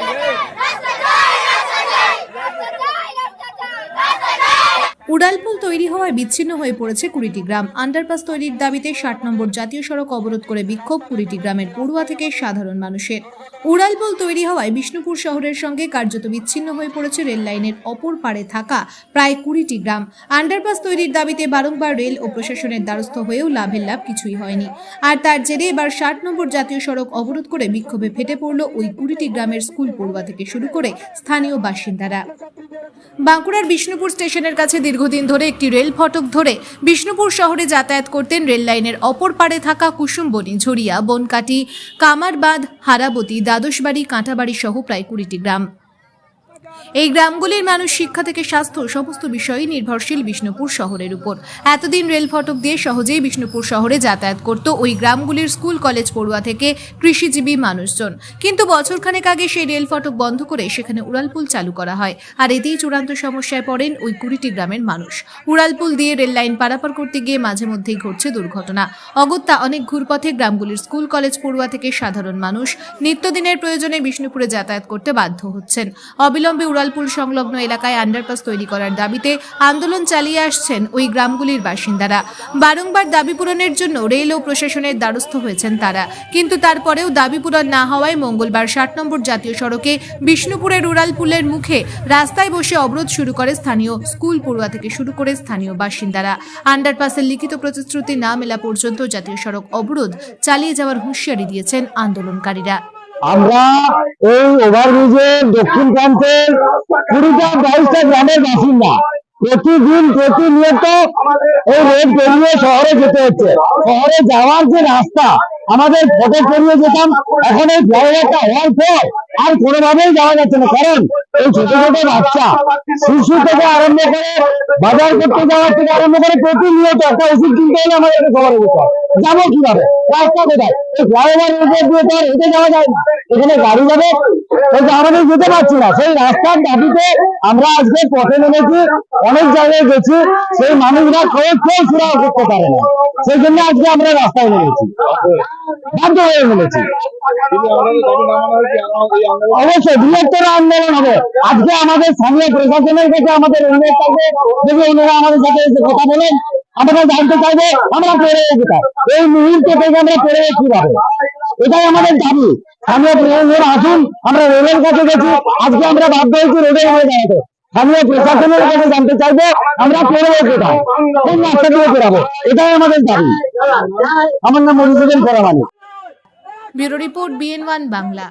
Hey. উড়ালপুল তৈরি হওয়ায় বিচ্ছিন্ন হয়ে পড়েছে কুড়িটি গ্রাম। আন্ডারপাস তৈরির দাবিতে ষাট নম্বর জাতীয় সড়ক অবরোধ করে বিক্ষোভ কুড়িটি গ্রামের পড়ুয়া থেকে সাধারণ মানুষের। উড়ালপুল তৈরি হওয়ায় বিষ্ণুপুর শহরের সঙ্গে কার্যত বিচ্ছিন্ন হয়ে পড়েছে রেল লাইনের অপর পারে থাকা প্রায় কুড়িটি গ্রাম। আন্ডারপাস তৈরির দাবিতে বারংবার রেল ও প্রশাসনের দ্বারস্থ হয়েও লাভের লাভ কিছুই হয়নি। আর তার জেরে এবার ষাট নম্বর জাতীয় সড়ক অবরোধ করে বিক্ষোভে ফেটে পড়ল ওই কুড়িটি গ্রামের স্কুল পড়ুয়া থেকে শুরু করে স্থানীয় বাসিন্দারা। বাঁকুড়ার বিষ্ণুপুর স্টেশনের কাছে দীর্ঘদিন ধরে একটি রেল ফটক ধরে বিষ্ণুপুর শহরে যাতায়াত করতেন রেল লাইনের অপর পারে থাকা কুসুমবনি ঝরিয়া, বনকাটি কামারবাঁধ হারাবতী, দ্বাদশবাড়ি কাঁটাবাড়ি সহ প্রায় কুড়িটি গ্রাম। এই গ্রামগুলির মানুষ শিক্ষা থেকে স্বাস্থ্য সমস্ত বিষয়েই নির্ভরশীল বিষ্ণুপুর শহরের উপর। এতদিন রেল ফটক দিয়ে সহজেই বিষ্ণুপুর শহরে যাতায়াত করত ওই গ্রামগুলির স্কুল, কলেজ পড়ুয়া থেকে কৃষিজীবী মানুষজন। কিন্তু বছরখানেক আগে সেই রেল ফটক বন্ধ করে সেখানে উড়ালপুল চালু করা হয়। আর এতেই চূড়ান্ত সমস্যায় পড়েন ওই কুড়িটি গ্রামের মানুষ। উড়ালপুল দিয়ে রেল লাইন পারাপার করতে গিয়ে মাঝে মধ্যেই ঘটছে দুর্ঘটনা। অগত্যা অনেক ঘুরপথে গ্রামগুলির স্কুল, কলেজ পড়ুয়া থেকে সাধারণ মানুষ নিত্যদিনের প্রয়োজনে বিষ্ণুপুরে যাতায়াত করতে বাধ্য হচ্ছেন। অবিলম্বে উড়ালপুল সংলগ্ন এলাকায় আন্ডারপাস তৈরি করার দাবিতে আন্দোলন চালিয়ে আসছেন ওই গ্রামগুলির বাসিন্দারা। বারংবার দাবি পূরণের জন্য রেল ও প্রশাসনের দ্বারস্থ হয়েছেন তারা। কিন্তু তারপরেও দাবি পূরণ না হওয়ায় মঙ্গলবার ষাট নম্বর জাতীয় সড়কে বিষ্ণুপুরের উড়ালপুলের মুখে রাস্তায় বসে অবরোধ শুরু করে স্থানীয় স্কুল পড়ুয়া থেকে শুরু করে স্থানীয় বাসিন্দারা। আন্ডারপাসের লিখিত প্রতিশ্রুতি না মেলা পর্যন্ত জাতীয় সড়ক অবরোধ চালিয়ে যাওয়ার হুঁশিয়ারি দিয়েছেন আন্দোলনকারীরা। আমরা এই ওভারব্রিজের দক্ষিণ প্রান্তের কুড়িটা বাইশটা গ্রামের বাসিন্দা। প্রতিদিন প্রতিনিয়ত এই রোড পেরিয়ে শহরে যেতে হচ্ছে। শহরে যাওয়ার যে রাস্তা, আমাদের ফটো পেরিয়ে যেতাম, এখন এই ফ্লাইওভারটা হওয়ার পর আর কোনোভাবেই যাওয়া যাচ্ছে না। কারণ এই ছোট ছোট বাচ্চা শিশু থেকে আরম্ভ করে বাজার করতে যাওয়ার থেকে আরম্ভ করে প্রতিনিয়ত একটা ওষুধ কিনতে হলে আমাদেরকে শহরে যেতে যাব কীভাবে? রাস্তা কোথায়? এই ফ্লাইওভার উপর দিয়ে তো আর হেঁটে যাওয়া যায় না। এখানে গাড়ি যাবে। আমাদের যেতে পারছি না। সেই রাস্তার দাবিতে আমরা আজকে পথে নেমেছি। অনেক জায়গায় গেছি। সেই মানুষরা কেউ কেউ সুরাহ করতে পারে না। সেই জন্য আজকে আমরা রাস্তায় নেমেছি। বাধ্য হয়ে নেমেছি। অবশ্যই বৃহত্তর আন্দোলন হবে। আজকে আমাদের স্থানীয় প্রশাসনের কাছে আমাদের অনুরোধ থাকবে। যদি ওনারা আমাদের সাথে এসে কথা বলেন। আমরা জানতে চাইব, আমরা পেরে কোথায় এই মুহূর্তে থেকে আমরা পেরে কীভাবে? এটাই আমাদের দাবি। স্থানীয় প্রশাসন আসুন, আমরা রেলের কাছে গেছি। আজকে আমরা বাধ্য হয়েছি রোডের হয়ে দাঁড়াতে স্থানীয় প্রশাসনের কাছে জানতে চাইব, আমরা পেরোবো কোথায় কোন রাস্তা দিয়ে পেরাবো? এটাই আমাদের দাবি। আমার নাম Madhusudan Karamani bureau report BN one Bangla.